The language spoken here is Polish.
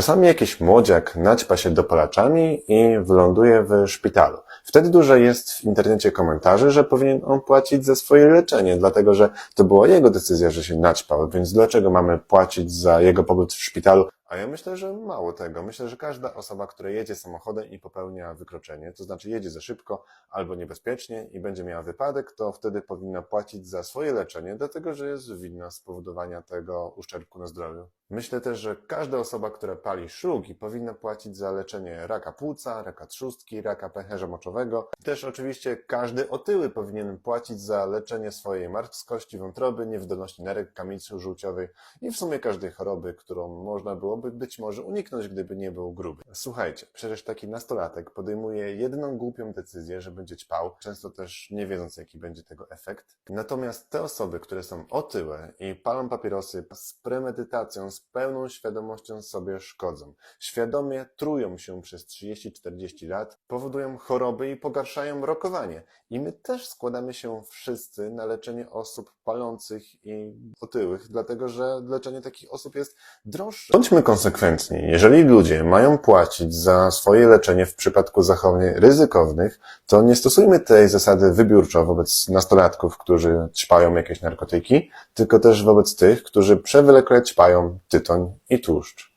Czasami jakiś młodziak naćpa się dopalaczami i wyląduje w szpitalu. Wtedy dużo jest w internecie komentarzy, że powinien on płacić za swoje leczenie, dlatego że to była jego decyzja, że się naćpał, więc dlaczego mamy płacić za jego pobyt w szpitalu? A ja myślę, że mało tego. Myślę, że każda osoba, która jedzie samochodem i popełnia wykroczenie, to znaczy jedzie za szybko albo niebezpiecznie i będzie miała wypadek, to wtedy powinna płacić za swoje leczenie, dlatego że jest winna spowodowania tego uszczerbku na zdrowiu. Myślę też, że każda osoba, która pali szlugi, powinna płacić za leczenie raka płuca, raka trzustki, raka pęcherza moczowego. Też oczywiście każdy otyły powinien płacić za leczenie swojej marskości, wątroby, niewydolności nerek, kamicy żółciowej i w sumie każdej choroby, którą można byłoby być może uniknąć, gdyby nie był gruby. Słuchajcie, przecież taki nastolatek podejmuje jedną głupią decyzję, że będzie ćpał, często też nie wiedząc, jaki będzie tego efekt. Natomiast te osoby, które są otyłe i palą papierosy z premedytacją, z pełną świadomością sobie szkodzą, świadomie trują się przez 30-40 lat, powodują choroby i pogarszają rokowanie. I my też składamy się wszyscy na leczenie osób palących i otyłych, dlatego że leczenie takich osób jest droższe. Bądźmy konsekwentni. Jeżeli ludzie mają płacić za swoje leczenie w przypadku zachowań ryzykownych, to nie stosujmy tej zasady wybiórczo wobec nastolatków, którzy ćpają jakieś narkotyki, tylko też wobec tych, którzy przewlekle ćpają tytoń i tłuszcz.